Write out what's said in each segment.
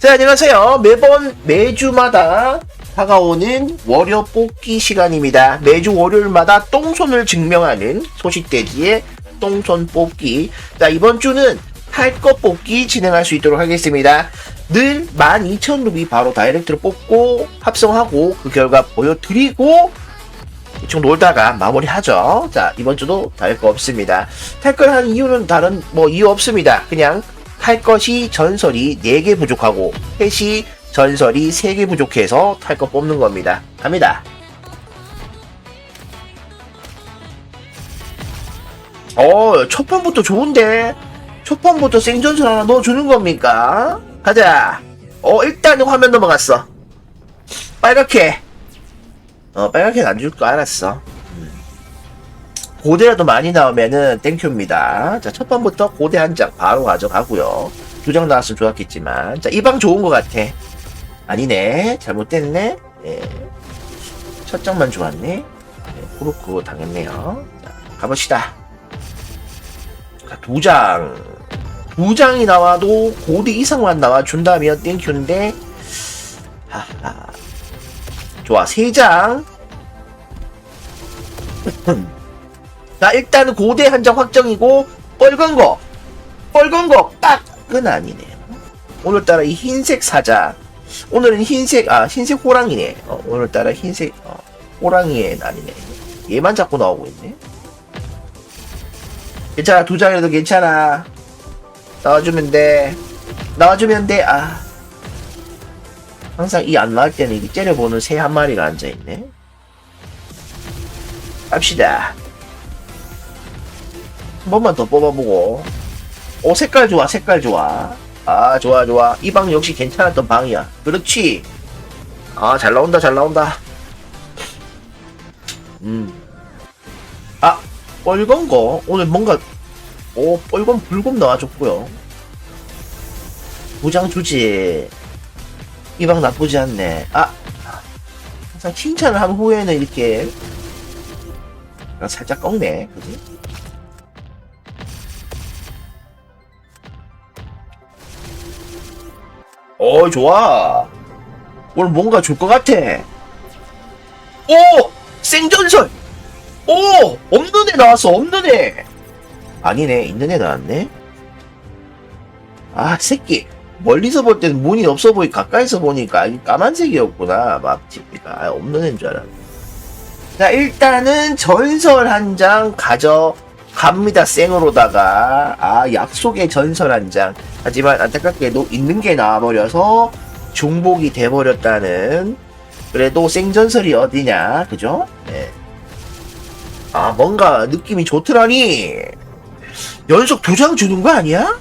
자, 안녕하세요. 매번, 매주마다 다가오는 월요 뽑기 시간입니다. 매주 월요일마다 똥손을 증명하는 소식대기의 똥손 뽑기. 자, 이번 주는 할 것 뽑기 진행할 수 있도록 하겠습니다. 늘 12,000루비 바로 다이렉트로 뽑고 합성하고 그 결과 보여드리고 대충 놀다가 마무리하죠. 자, 이번 주도 다를 거 없습니다. 탈걸한 이유는 다른 뭐 이유 없습니다. 그냥 탈 것이 전설이 4개 부족하고 펫이 전설이 3개 부족해서 탈거 뽑는 겁니다. 갑니다. 어, 첫 판부터 좋은데? 첫 판부터 생전설 하나 넣어주는 겁니까? 가자. 어, 일단은 화면 넘어갔어. 빨갛게. 어, 빨갛게 안 줄 거 알았어. 음. 고대라도 많이 나오면은 땡큐입니다. 자, 첫 번부터 고대 한 장 바로 가져가고요. 두 장 나왔으면 좋았겠지만. 자, 이 방 좋은 것 같아. 아니네. 잘못됐네. 예. 첫 장만 좋았네. 네, 코르크 당했네요. 자, 가봅시다. 자, 두 장. 두 장이 나와도 고대 이상만 나와준다면 땡큐인데. 하하. 좋아, 세 장. 자, 일단은 고대 한장 확정이고, 빨간 거. 빨간 거, 딱은 아니네요. 오늘따라 이 흰색 사자. 오늘은 흰색, 아, 흰색 호랑이네. 어, 오늘따라 흰색, 어, 호랑이의 날이네. 얘만 자꾸 나오고 있네. 괜찮아, 두 장이라도 괜찮아. 나와주면 돼. 나와주면 돼, 아. 항상 이 안 나올 때는 이게 째려보는 새 한 마리가 앉아있네. 갑시다. 한 번만 더 뽑아보고. 오, 색깔 좋아, 색깔 좋아. 아, 좋아, 좋아. 이 방 역시 괜찮았던 방이야. 그렇지. 아, 잘 나온다, 잘 나온다. 음. 아, 빨간 거. 오늘 뭔가, 오, 빨간 불금 나와줬고요. 부장 주지. 이 방 나쁘지 않네. 아, 항상 칭찬을 한 후에는 이렇게 살짝 꺾네. 그지? 어, 좋아. 오늘 뭔가 줄 것 같아. 오! 생전설! 오! 없는 애 나왔어, 없는 애! 아니네, 있는 애 나왔네? 아, 새끼. 멀리서 볼 때는 문이 없어 보이, 가까이서 보니까 이 까만색이었구나. 막, 아, 없는 애인 줄 알았네. 자, 일단은 전설 한 장 가져 갑니다. 생으로다가. 아, 약속의 전설 한 장. 하지만 안타깝게도 있는 게 나와버려서 중복이 돼버렸다는. 그래도 생전설이 어디냐. 그죠? 네. 아, 뭔가 느낌이 좋더라니. 연속 두 장 주는 거 아니야?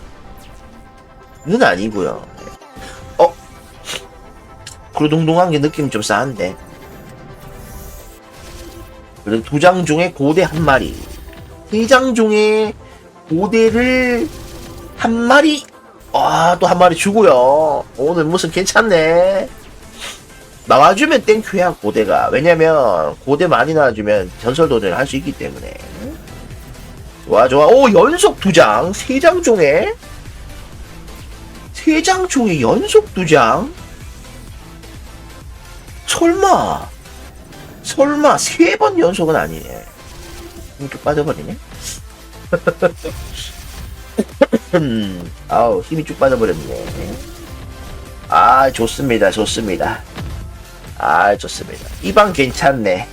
는 아니고요. 어? 구르둥둥한 게 느낌이 좀 싸한데. 그래도 두 장 중에 고대 한 마리. 중에 고대를 한 마리. 아, 또 한 마리 주고요. 오늘 무슨 괜찮네. 나와주면 땡큐야, 고대가. 왜냐면, 고대 많이 나와주면 전설 도전을 할 수 있기 때문에. 좋아, 좋아. 오, 연속 두 장. 세장 중에. 세장 중에 연속 두 장? 설마. 설마 세 번 연속은 아니네. 힘이 쭉 빠져버리네. 음, 아우 힘이 쭉 빠져버렸네. 아 좋습니다, 좋습니다. 아 좋습니다. 이 방 괜찮네.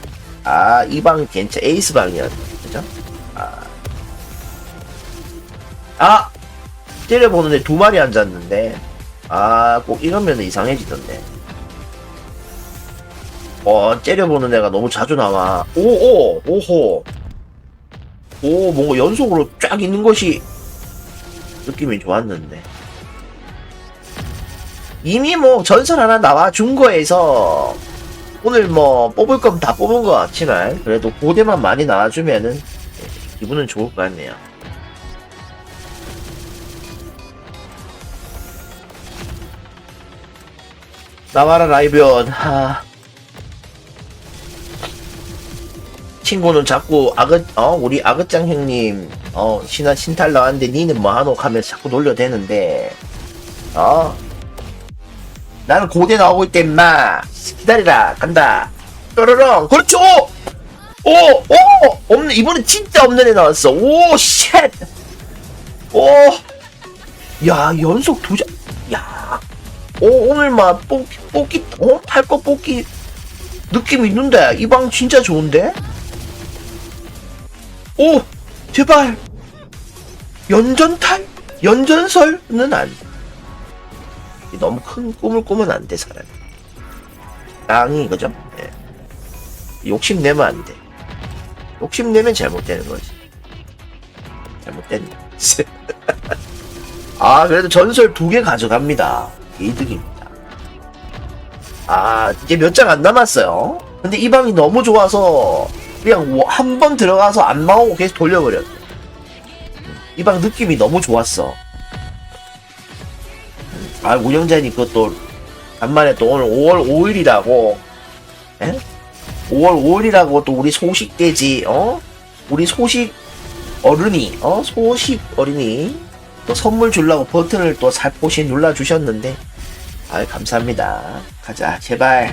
아 이 방 괜찮. 에이스 방이었네, 그죠? 아, 아 때려보는데 두 마리 앉았는데. 아 꼭 이러면 이상해지던데. 어, 째려보는 애가 너무 자주 나와. 오, 오, 오호. 오, 뭔가 연속으로 쫙 있는 것이 느낌이 좋았는데. 이미 뭐 전설 하나 나와 준 거에서 오늘 뭐 뽑을 거면 다 뽑은 것 같지만 그래도 고대만 많이 나와주면은 예, 기분은 좋을 것 같네요. 나와라 라이브연. 하. 친구는 자꾸 아긋 어 우리 아긋장 형님 어 신한 신탈 나왔는데 니는 뭐하노? 하면서 자꾸 놀려대는데. 어? 나는 고대 나오고 있다 임마. 기다리라. 간다. 뾰로롱. 그렇죠! 오! 오! 없네 이번엔 진짜 없는 애 나왔어. 오 쉣! 오! 야 연속 두장 야. 오, 오늘 막 뽑기 뽑기 어? 탈거 뽑기 느낌 있는데? 이 방 진짜 좋은데 오 제발. 연전탈? 연전설은 안 너무 큰 꿈을 꾸면 안 돼 사람 땅이 그죠? 예. 욕심내면 안 돼. 욕심내면 잘못되는 거지. 잘못된다 아 그래도 전설 두 개 가져갑니다. 이득입니다. 아 이제 몇 장 안 남았어요. 근데 이 방이 너무 좋아서 그냥 한 번 들어가서 안 나오고 계속 돌려버렸대 이 방 느낌이 너무 좋았어 아 운영자님 그것도 간만에 또 오늘 5월 5일이라고 에? 5월 5일이라고 또 우리 소식돼지 어? 우리 소식 어른이 어? 소식 어린이 또 선물 주려고 버튼을 또 살포시 눌러주셨는데 아 감사합니다 가자 제발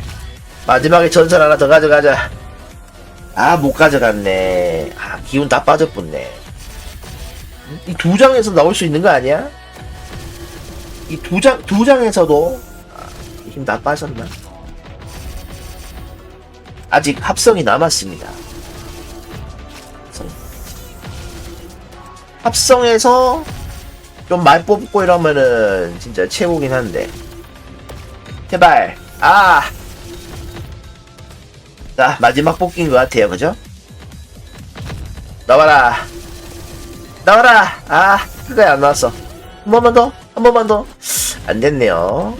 마지막에 전설 하나 더 가져가자 아 못 가져갔네 아 기운 다 빠져붙네 이 두 장에서 나올 수 있는 거 아니야? 이 두 장, 두 장에서도 아, 힘다 빠졌나? 아직 합성이 남았습니다. 합성. 합성해서 좀 많이 뽑고 이러면은 진짜 최고긴 한데. 제발. 아! 자, 마지막 뽑기인 것 같아요. 그죠? 나와라. 나와라. 아, 그거에 안 나왔어. 한 번만 더. 한 번만 더. 안 됐네요.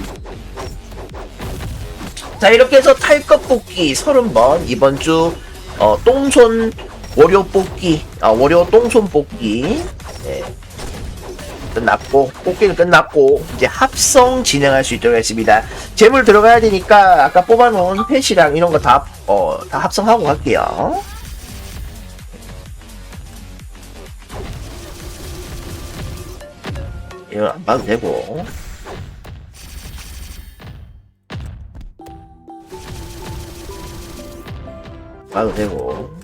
자, 이렇게 해서 탈것 뽑기 30번. 이번 주, 어, 똥손 월요 뽑기. 아, 월요 똥손 뽑기. 네. 끝났고, 뽑기는 끝났고, 이제 합성 진행할 수 있도록 했습니다. 재물 들어가야 되니까, 아까 뽑아놓은 펫이랑 이런 거 다, 어, 다 합성하고 갈게요. 이건 안 봐도 되고. 봐도 되고.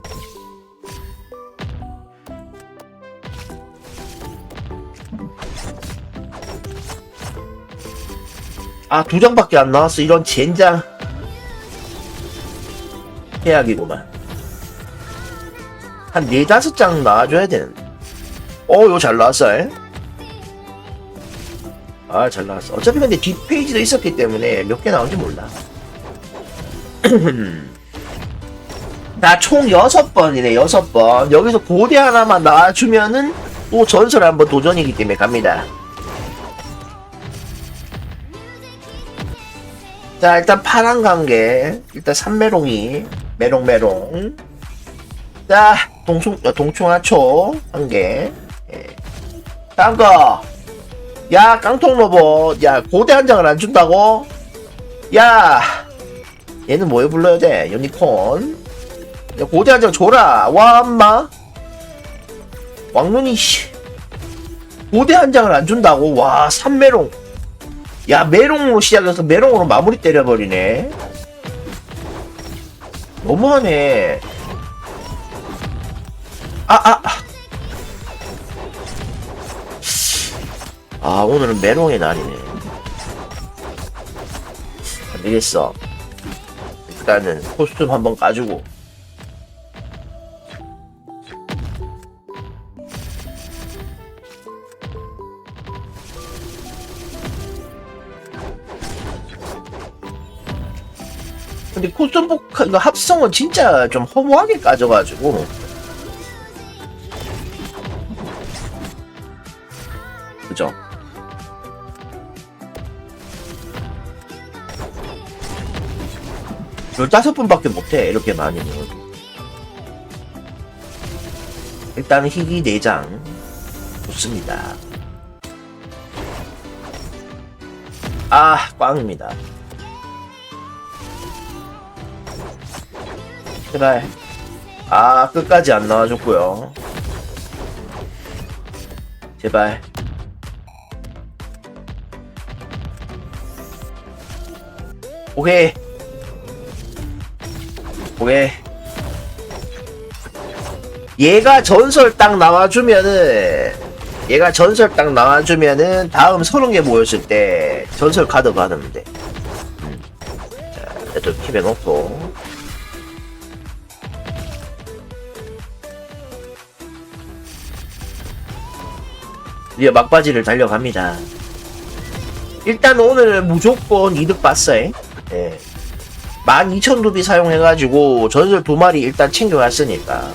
아, 두 장밖에 안 나왔어. 이런 젠장. 해약이구만. 한 네다섯 장 나와줘야 되는데. 어, 이거 잘 나왔어. 에? 아, 잘 나왔어. 어차피 근데 뒷페이지도 있었기 때문에 몇 개 나온지 몰라. 나총 6번이네, 6번. 여기서 고대 하나만 나와주면은 또 전설 한번 도전이기 때문에 갑니다. 자, 일단 파란 관계. 일단 삼메롱이. 메롱메롱. 자, 동충, 어, 동충하초. 한 개. 예. 다음 거. 야, 깡통 로봇. 야, 고대 한 장을 안 준다고? 야! 얘는 뭐에 불러야 돼? 유니콘. 야, 고대 한 장 줘라. 와, 엄마. 왕눈이, 씨. 고대 한 장을 안 준다고? 와, 삼메롱. 야, 메롱으로 시작해서 메롱으로 마무리 때려버리네. 너무하네. 아, 아. 아, 오늘은 메롱의 날이네. 안 되겠어. 일단은 코스튬 한번 까주고. 근데 복화, 이거 합성은 진짜 좀 허무하게 까져가지고. 그죠? 열다섯 분밖에 못해 이렇게 많이는 일단 희귀 내장 좋습니다 아 꽝입니다 제발 아 끝까지 안 나와줬고요 제발 오케이. 오케이. 얘가 전설 딱 나와주면은, 얘가 전설 딱 나와주면은, 다음 서른 개 모였을 때, 전설 카드 받으면 돼. 음. 자, 일단 킵에 놓고. 이제 막바지를 달려갑니다. 일단 오늘 무조건 이득 봤어요. 예. 12,000 루비 사용해가지고 전설 두 마리 일단 챙겨갔으니까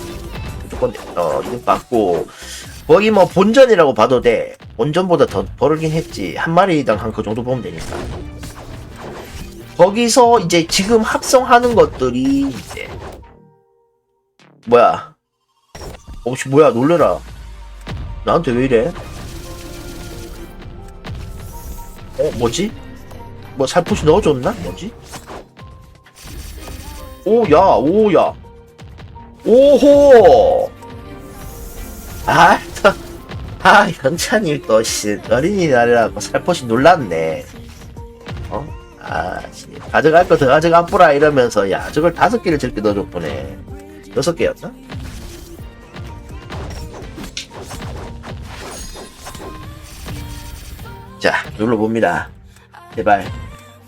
무조건 어, 이득 받고 거의 뭐 본전이라고 봐도 돼. 본전보다 더 벌긴 했지. 한 마리당 한 그 정도 보면 되니까. 거기서 이제 지금 합성하는 것들이 이제 뭐야? 혹시 뭐야 놀래라. 나한테 왜 이래? 어 뭐지? 뭐 살포시 넣어줬나? 뭐지? 오야 오야 오호 아, 또, 아 현찬이 또씨 어린이날이라고 살포시 놀랐네 어? 아 씨, 가져갈 거 더 가져가 뿌라 이러면서 야 저걸 다섯 개를 저렇게 넣어줬구네 여섯 개였나? 자, 눌러봅니다. 제발.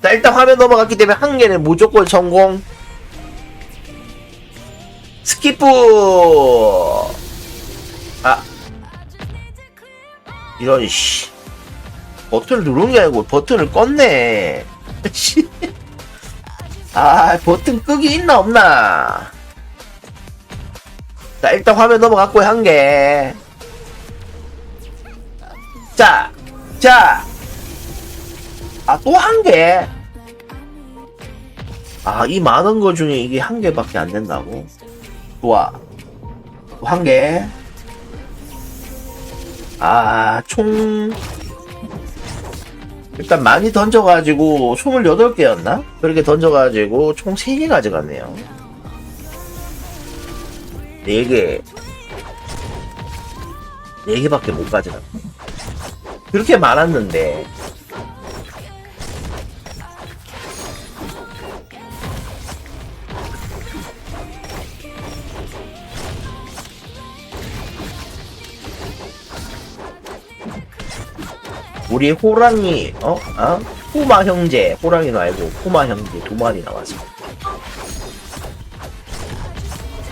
자, 일단 화면 넘어갔기 때문에 한 개는 무조건 성공. 스키프! 아. 이런, 씨. 버튼을 누른 게 아니고 버튼을 껐네. 씨. 아, 버튼 끄기 있나 없나? 자, 일단 화면 넘어갔고, 한 개. 자, 자. 아, 또 한 개? 아, 이 많은 거 중에 이게 한 개밖에 안 된다고? 좋아. 또 한 개. 아, 총. 일단 많이 던져가지고, 28개였나? 그렇게 던져가지고, 총 3개 가져갔네요. 4개. 4개밖에 못 가져갔네. 그렇게 많았는데 우리 호랑이 어? 어? 후마 형제 호랑이는 알고 후마 형제 두 마리 나왔어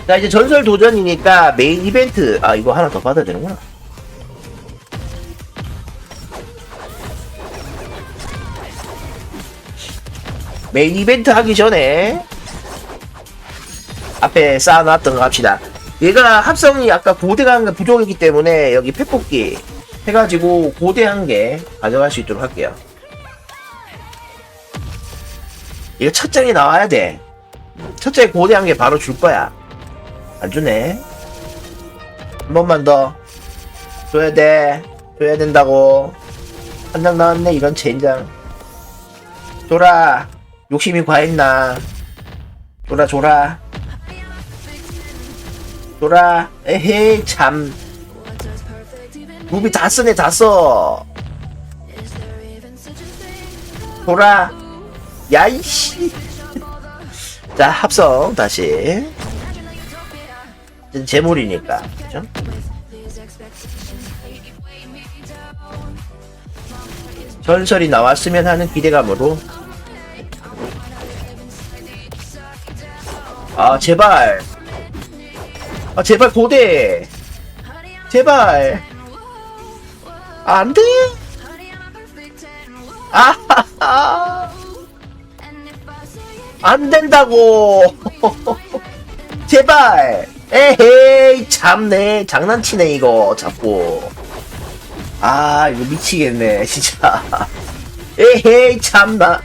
자 이제 전설 도전이니까 메인 이벤트 아 이거 하나 더 받아야 되는구나 메인 이벤트 하기 전에 앞에 쌓아놨던 거 합시다. 얘가 합성이 아까 고대가 부족했기 때문에 여기 팩뽑기 해가지고 고대 한 개 가져갈 수 있도록 할게요. 이거 첫 장이 나와야 돼. 첫 장에 고대 한 개 바로 줄 거야. 안 주네. 한 번만 더 줘야 돼. 줘야 된다고. 한 장 나왔네 이런 젠장. 줘라. 욕심이 과했나? 줘라 줘라 줘라 에헤이 참. 무비 다 쓰네 다써. 줘라 야이씨. 자 합성 다시. 재물이니까 그죠? 전설이 나왔으면 하는 기대감으로 아 제발. 아 제발 고대. 제발. 아, 안돼. 아하하 안 된다고. 제발. 에헤이 참네. 장난치네 이거. 자꾸 아 이거 미치겠네 진짜. 에헤이 참나.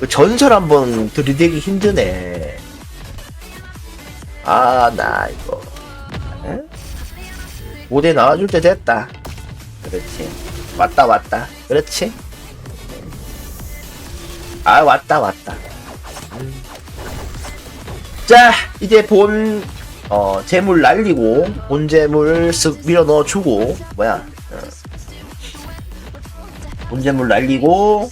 그 전설 한번 들이대기 힘드네 아, 나 이거. 에? 무대 나와줄 때 됐다. 그렇지. 왔다, 왔다. 그렇지. 아, 왔다, 왔다. 음. 자, 이제 본, 어, 재물 날리고, 본 재물 쓱 밀어 넣어주고, 뭐야. 어. 본 재물 날리고,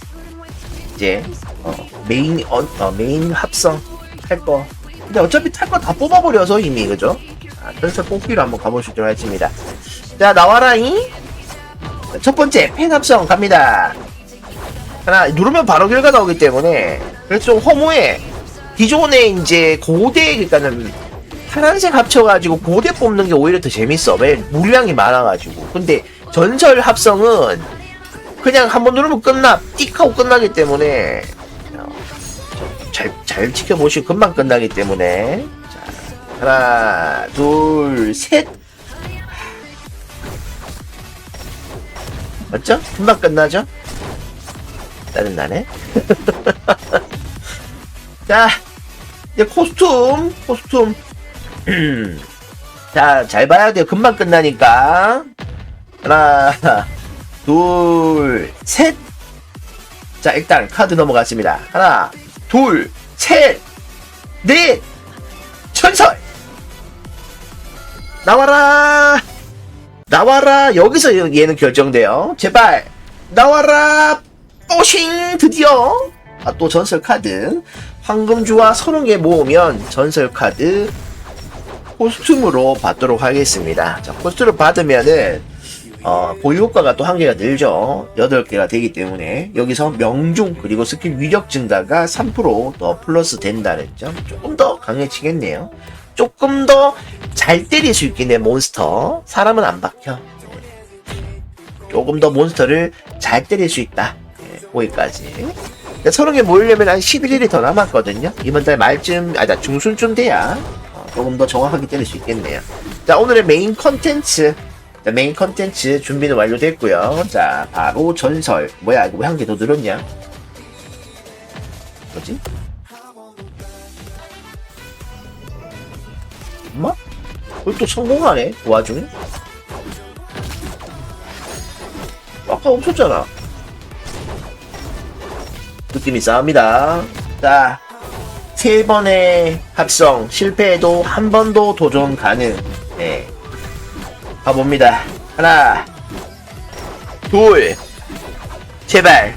이제, 어, 메인 어, 어, 메인 합성 탈 거. 근데 어차피 탈 거 다 뽑아버려서 이미 그죠? 아, 전설 뽑기로 한번 가보시도록 하겠습니다. 자 나와라잉. 첫 번째 펜 합성 갑니다. 하나 누르면 바로 결과 나오기 때문에 그래서 좀 허무해. 기존에 이제 고대 그러니까는 파란색 합쳐가지고 고대 뽑는 게 오히려 더 재밌어. 왜 물량이 많아가지고. 근데 전설 합성은 그냥 한 번 누르면 끝나 띡 하고 끝나기 때문에 잘, 잘 지켜보시고 금방 끝나기 때문에 자, 하나 둘 셋 맞죠? 금방 끝나죠? 짜증나네 자 이제 코스튬 코스튬 자 잘 봐야 돼요 금방 끝나니까 하나 둘, 셋. 자, 일단 카드 넘어갔습니다. 하나, 둘, 셋, 넷. 전설! 나와라! 나와라! 여기서 얘는 결정돼요. 제발! 나와라! 뽀싱! 드디어! 아, 또 전설 카드. 황금주와 개 모으면 전설 카드 코스튬으로 받도록 하겠습니다. 자, 코스튬을 받으면은 어, 보유 효과가 또 한 개가 늘죠. 8개가 되기 때문에 여기서 명중 그리고 스킬 위력 증가가 3%더 플러스 된다는 점 조금 더 강해지겠네요. 조금 더 잘 때릴 수 있겠네 몬스터. 사람은 안 박혀. 네. 조금 더 몬스터를 잘 때릴 수 있다. 네, 거기까지. 서른 개 모으려면 한 11일이 더 남았거든요. 이번 달 말쯤, 아, 나 중순쯤 돼야 어, 조금 더 정확하게 때릴 수 있겠네요. 자, 오늘의 메인 컨텐츠 자, 메인 컨텐츠 준비는 완료됐고요. 자, 바로 전설. 뭐야, 이거 왜 한 개 더 늘었냐? 뭐지? 엄마? 또 성공하네, 그 와중에? 아까 없었잖아. 느낌이 싸합니다. 자, 세 번의 합성, 실패해도 한 번도 도전 가능. 네. 가봅니다. 하나, 둘, 제발.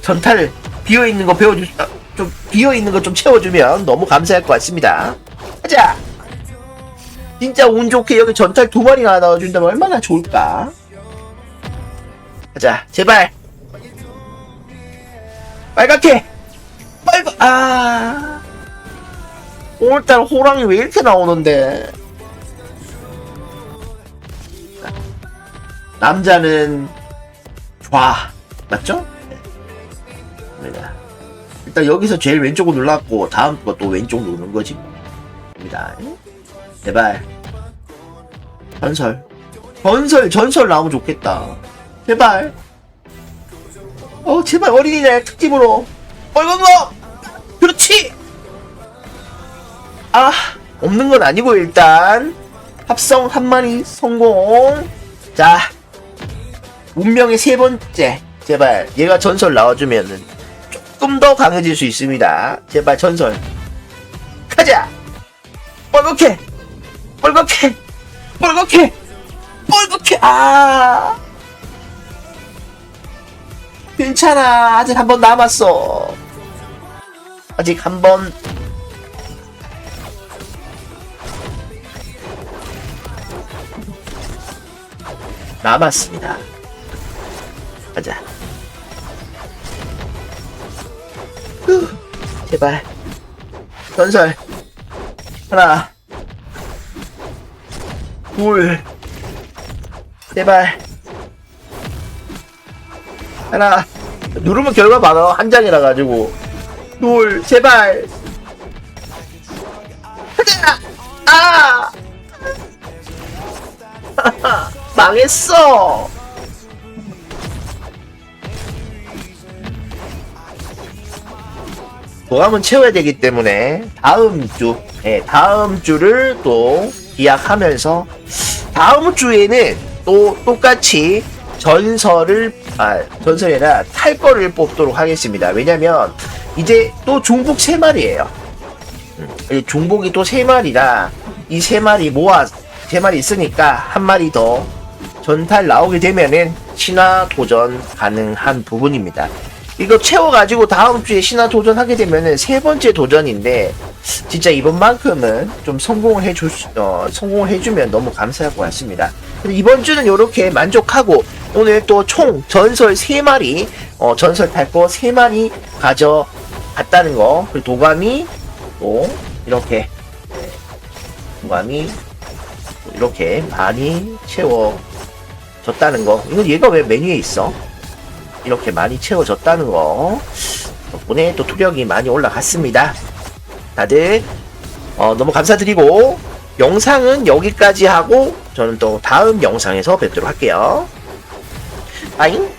전탈 비어 있는 거 배워주, 아, 좀 비어 있는 거 좀 채워주면 너무 감사할 것 같습니다. 가자. 진짜 운 좋게 여기 전탈 두 마리나 넣어준다면 얼마나 좋을까? 가자, 제발. 빨갛게. 빨간 아. 오늘따라 호랑이 왜 이렇게 나오는데? 남자는 좌 맞죠? 네. 일단 여기서 제일 왼쪽을 눌렀고 다음 거 또 왼쪽 누르는 거지. 입니다. 제발 전설 전설 전설 나오면 좋겠다. 제발. 어 제발 어린이날 특집으로 빨간 거 그렇지. 아 없는 건 아니고 일단 합성 한 마리 성공. 자 운명의 세 번째. 제발 얘가 전설 나와주면은 조금 더 강해질 수 있습니다. 제발 전설. 가자! 빨갛게! 빨갛게! 빨갛게! 빨갛게! 아! 괜찮아. 아직 한 번 남았어. 아직 한번. 남았습니다. 가자. 후, 제발. 전설. 하나. 둘. 제발. 하나. 누르면 결과 많아. 한 장이라 가지고. 둘. 제발. 가자! 아! 망했어. 보감은 채워야 되기 때문에 다음 주, 예, 다음 주를 또 기약하면서 다음 주에는 또 똑같이 전설을 아 전설이 아니라 탈 거를 뽑도록 하겠습니다. 왜냐면 이제 또 중복 세 마리예요. 음, 중복이 또 세 마리라 이 세 마리 모아 세 마리 있으니까 한 마리 더 전탈 나오게 되면은 신화 도전 가능한 부분입니다. 이거 채워가지고 다음 주에 신화 도전하게 되면은 세 번째 도전인데 진짜 이번만큼은 좀 성공을 해줄 수, 어, 성공을 해주면 너무 감사할 것 같습니다. 이번 주는 이렇게 만족하고 오늘 또 총 전설 3마리 어, 전설 탈거 3마리 가져갔다는 거 그리고 도감이 또 이렇게 네, 도감이 또 이렇게 많이 채워졌다는 거 이건 얘가 왜 메뉴에 있어? 이렇게 많이 채워졌다는 거 덕분에 또 투력이 많이 올라갔습니다. 다들 어, 너무 감사드리고 영상은 여기까지 하고 저는 또 다음 영상에서 뵙도록 할게요. 빠잉